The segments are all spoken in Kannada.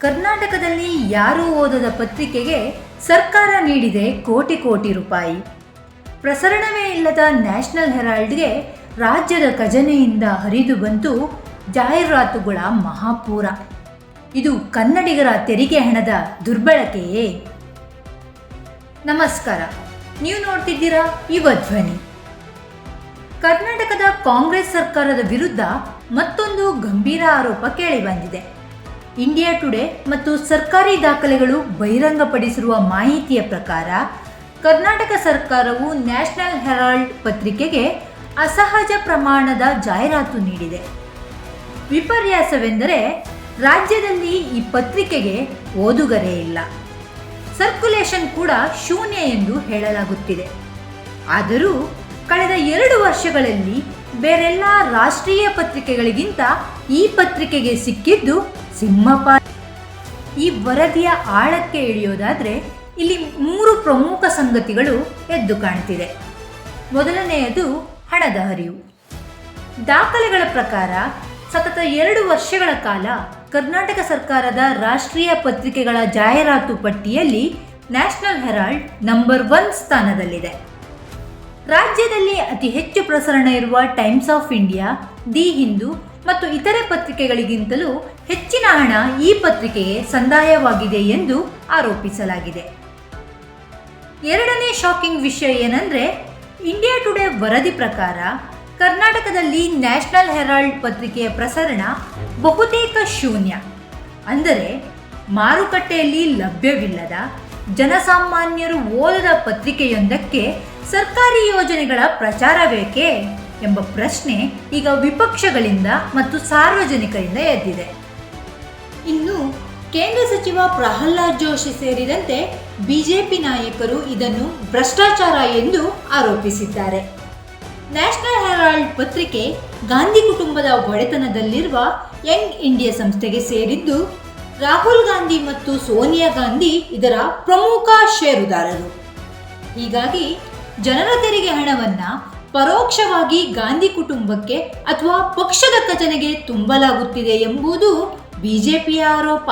ಕರ್ನಾಟಕದಲ್ಲಿ ಯಾರೂ ಓದದ ಪತ್ರಿಕೆಗೆ ಸರ್ಕಾರ ನೀಡಿದೆ ಕೋಟಿ ಕೋಟಿ ರೂಪಾಯಿ. ಪ್ರಸರಣವೇ ಇಲ್ಲದ ನ್ಯಾಷನಲ್ ಹೆರಾಲ್ಡ್ಗೆ ರಾಜ್ಯದ ಖಜನೆಯಿಂದ ಹರಿದು ಬಂತು ಜಾಹೀರಾತುಗಳ ಮಹಾಪೂರ. ಇದು ಕನ್ನಡಿಗರ ತೆರಿಗೆ ಹಣದ ದುರ್ಬಳಕೆಯೇ? ನಮಸ್ಕಾರ. ನೀವು ನೋಡ್ತಿದ್ದೀರಾ ಯುವ ಧ್ವನಿ. ಕರ್ನಾಟಕದ ಕಾಂಗ್ರೆಸ್ ಸರ್ಕಾರದ ವಿರುದ್ಧ ಮತ್ತೊಂದು ಗಂಭೀರ ಆರೋಪ ಕೇಳಿಬಂದಿದೆ. ಇಂಡಿಯಾ ಟುಡೇ ಮತ್ತು ಸರ್ಕಾರಿ ದಾಖಲೆಗಳು ಬಹಿರಂಗಪಡಿಸಿರುವ ಮಾಹಿತಿಯ ಪ್ರಕಾರ, ಕರ್ನಾಟಕ ಸರ್ಕಾರವು ನ್ಯಾಷನಲ್ ಹೆರಾಲ್ಡ್ ಪತ್ರಿಕೆಗೆ ಅಸಹಜ ಪ್ರಮಾಣದ ಜಾಹೀರಾತು ನೀಡಿದೆ. ವಿಪರ್ಯಾಸವೆಂದರೆ, ರಾಜ್ಯದಲ್ಲಿ ಈ ಪತ್ರಿಕೆಗೆ ಓದುಗರೇ ಇಲ್ಲ. ಸರ್ಕ್ಯುಲೇಷನ್ ಕೂಡ ಶೂನ್ಯ ಎಂದು ಹೇಳಲಾಗುತ್ತಿದೆ. ಆದರೂ, ಕಳೆದ ಎರಡು ವರ್ಷಗಳಲ್ಲಿ ಬೇರೆಲ್ಲ ರಾಷ್ಟ್ರೀಯ ಪತ್ರಿಕೆಗಳಿಗಿಂತ ಈ ಪತ್ರಿಕೆಗೆ ಸಿಕ್ಕಿದ್ದು ಸಿಂಹಪ ಈ ವರದಿಯ ಆಳಕ್ಕೆ ಇಳಿಯೋದಾದರೆ ಇಲ್ಲಿ ಮೂರು ಪ್ರಮುಖ ಸಂಗತಿಗಳು ಎದ್ದು ಕಾಣ್ತಿದೆ. ಮೊದಲನೆಯದು ಹಣದ ಹರಿವು. ದಾಖಲೆಗಳ ಪ್ರಕಾರ ಸತತ ಎರಡು ವರ್ಷಗಳ ಕಾಲ ಕರ್ನಾಟಕ ಸರ್ಕಾರದ ರಾಷ್ಟ್ರೀಯ ಪತ್ರಿಕೆಗಳ ಜಾಹೀರಾತು ಪಟ್ಟಿಯಲ್ಲಿ ನ್ಯಾಷನಲ್ ಹೆರಾಲ್ಡ್ ನಂಬರ್ ಒನ್ ಸ್ಥಾನದಲ್ಲಿದೆ. ರಾಜ್ಯದಲ್ಲಿ ಅತಿ ಹೆಚ್ಚು ಪ್ರಸರಣ ಇರುವ Times of India the Hindu ಮತ್ತು ಇತರೆ ಪತ್ರಿಕೆಗಳಿಗಿಂತಲೂ ಹೆಚ್ಚಿನ ಹಣ ಈ ಪತ್ರಿಕೆಗೆ ಸಂದಾಯವಾಗಿದೆ ಎಂದು ಆರೋಪಿಸಲಾಗಿದೆ. ಎರಡನೇ ಶಾಕಿಂಗ್ ವಿಷಯ ಏನಂದ್ರೆ ಇಂಡಿಯಾ ಟುಡೇ ವರದಿ ಪ್ರಕಾರ ಕರ್ನಾಟಕದಲ್ಲಿ ನ್ಯಾಷನಲ್ ಹೆರಾಲ್ಡ್ ಪತ್ರಿಕೆಯ ಪ್ರಸರಣ ಬಹುತೇಕ ಶೂನ್ಯ. ಅಂದರೆ ಮಾರುಕಟ್ಟೆಯಲ್ಲಿ ಲಭ್ಯವಿಲ್ಲದ ಜನಸಾಮಾನ್ಯರು ಓದದ ಪತ್ರಿಕೆಯೊಂದಕ್ಕೆ ಸರ್ಕಾರಿ ಯೋಜನೆಗಳ ಪ್ರಚಾರ ಬೇಕೇ ಎಂಬ ಪ್ರಶ್ನೆ ಈಗ ವಿಪಕ್ಷಗಳಿಂದ ಮತ್ತು ಸಾರ್ವಜನಿಕರಿಂದ ಎದ್ದಿದೆ. ಇನ್ನು ಕೇಂದ್ರ ಸಚಿವ ಪ್ರಹ್ಲಾದ್ ಜೋಶಿ ಸೇರಿದಂತೆ ಬಿಜೆಪಿ ನಾಯಕರು ಇದನ್ನು ಭ್ರಷ್ಟಾಚಾರ ಎಂದು ಆರೋಪಿಸಿದ್ದಾರೆ. ನ್ಯಾಷನಲ್ ಹೆರಾಲ್ಡ್ ಪತ್ರಿಕೆ ಗಾಂಧಿ ಕುಟುಂಬದ ಒಡೆತನದಲ್ಲಿರುವ ಯಂಗ್ ಇಂಡಿಯಾ ಸಂಸ್ಥೆಗೆ ಸೇರಿದ್ದು ರಾಹುಲ್ ಗಾಂಧಿ ಮತ್ತು ಸೋನಿಯಾ ಗಾಂಧಿ ಇದರ ಪ್ರಮುಖ ಷೇರುದಾರರು. ಹೀಗಾಗಿ ಜನರ ತೆರಿಗೆ ಹಣವನ್ನ ಪರೋಕ್ಷವಾಗಿ ಗಾಂಧಿ ಕುಟುಂಬಕ್ಕೆ ಅಥವಾ ಪಕ್ಷದ ಖಜನೆಗೆ ತುಂಬಲಾಗುತ್ತಿದೆ ಎಂಬುದು ಬಿಜೆಪಿಯ ಆರೋಪ.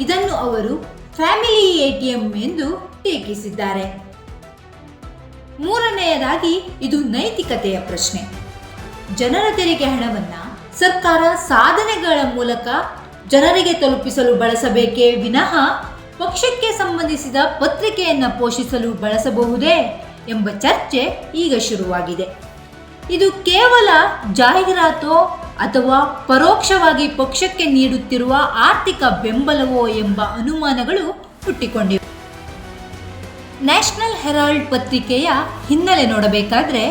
ಇದನ್ನು ಅವರು ಫ್ಯಾಮಿಲಿ ಎಟಿಎಂ ಎಂದು ಟೀಕಿಸಿದ್ದಾರೆ. ಮೂರನೆಯದಾಗಿ ಇದು ನೈತಿಕತೆಯ ಪ್ರಶ್ನೆ. ಜನರ ತೆರಿಗೆ ಹಣವನ್ನ ಸರ್ಕಾರ ಸಾಧನೆಗಳ ಮೂಲಕ ಜನರಿಗೆ ತಲುಪಿಸಲು ಬಳಸಬೇಕೇ ವಿನಃ ಪಕ್ಷಕ್ಕೆ ಸಂಬಂಧಿಸಿದ ಪತ್ರಿಕೆಯನ್ನು ಪೋಷಿಸಲು ಬಳಸಬಹುದೇ ಎಂಬ ಚರ್ಚೆ ಈಗ ಶುರುವಾಗಿದೆ. ಇದು ಕೇವಲ ಜಾಹೀರಾತೋ ಅಥವಾ ಪರೋಕ್ಷವಾಗಿ ಪಕ್ಷಕ್ಕೆ ನೀಡುತ್ತಿರುವ ಆರ್ಥಿಕ ಬೆಂಬಲವೋ ಎಂಬ ಅನುಮಾನಗಳು ಹುಟ್ಟಿಕೊಂಡಿವೆ. ನ್ಯಾಷನಲ್ ಹೆರಾಲ್ಡ್ ಪತ್ರಿಕೆಯ ಹಿನ್ನೆಲೆ ನೋಡಬೇಕಾದ್ರೆ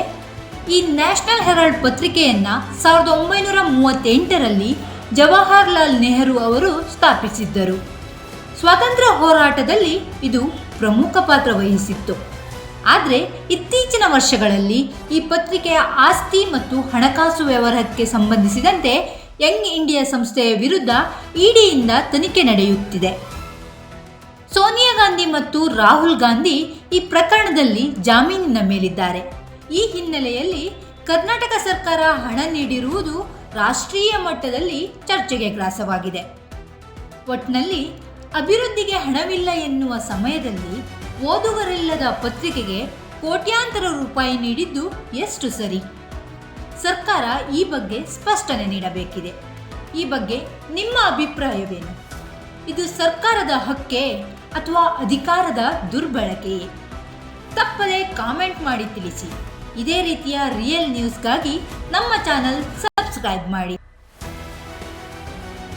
ಈ ನ್ಯಾಷನಲ್ ಹೆರಾಲ್ಡ್ ಪತ್ರಿಕೆಯನ್ನು ಸಾವಿರದ ಒಂಬೈನೂರ ಮೂವತ್ತೆಂಟರಲ್ಲಿ ಜವಾಹರ್ಲಾಲ್ ನೆಹರು ಅವರು ಸ್ಥಾಪಿಸಿದ್ದರು. ಸ್ವಾತಂತ್ರ್ಯ ಹೋರಾಟದಲ್ಲಿ ಇದು ಪ್ರಮುಖ ಪಾತ್ರ ವಹಿಸಿತ್ತು. ಆದರೆ ಇತ್ತೀಚಿನ ವರ್ಷಗಳಲ್ಲಿ ಈ ಪತ್ರಿಕೆಯ ಆಸ್ತಿ ಮತ್ತು ಹಣಕಾಸು ವ್ಯವಹಾರಕ್ಕೆ ಸಂಬಂಧಿಸಿದಂತೆ ಯಂಗ್ ಇಂಡಿಯಾ ಸಂಸ್ಥೆಯ ವಿರುದ್ಧ ಇಡಿಯಿಂದ ತನಿಖೆ ನಡೆಯುತ್ತಿದೆ. ಸೋನಿಯಾ ಗಾಂಧಿ ಮತ್ತು ರಾಹುಲ್ ಗಾಂಧಿ ಈ ಪ್ರಕರಣದಲ್ಲಿ ಜಾಮೀನಿನ ಮೇಲಿದ್ದಾರೆ. ಈ ಹಿನ್ನೆಲೆಯಲ್ಲಿ ಕರ್ನಾಟಕ ಸರ್ಕಾರ ಹಣ ನೀಡಿರುವುದು ರಾಷ್ಟ್ರೀಯ ಮಟ್ಟದಲ್ಲಿ ಚರ್ಚೆಗೆ ಗ್ರಾಸವಾಗಿದೆ. ಒಟ್ನಲ್ಲಿ ಅಭಿವೃದ್ಧಿಗೆ ಹಣವಿಲ್ಲ ಎನ್ನುವ ಸಮಯದಲ್ಲಿ ಓದುವರಿಲ್ಲದ ಪತ್ರಿಕೆಗೆ ಕೋಟ್ಯಾಂತರ ರೂಪಾಯಿ ನೀಡಿದ್ದು ಎಷ್ಟು ಸರಿ? ಸರ್ಕಾರ ಈ ಬಗ್ಗೆ ಸ್ಪಷ್ಟನೆ ನೀಡಬೇಕಿದೆ. ಈ ಬಗ್ಗೆ ನಿಮ್ಮ ಅಭಿಪ್ರಾಯವೇನು? ಇದು ಸರ್ಕಾರದ ಹಕ್ಕೆ ಅಥವಾ ಅಧಿಕಾರದ ದುರ್ಬಳಕೆಯೇ? ತಪ್ಪದೆ ಕಾಮೆಂಟ್ ಮಾಡಿ ತಿಳಿಸಿ. ಇದೇ ರೀತಿಯ ರಿಯಲ್ ನ್ಯೂಸ್ಗಾಗಿ ನಮ್ಮ ಚಾನಲ್ ಸಬ್ಸ್ಕ್ರೈಬ್ ಮಾಡಿ.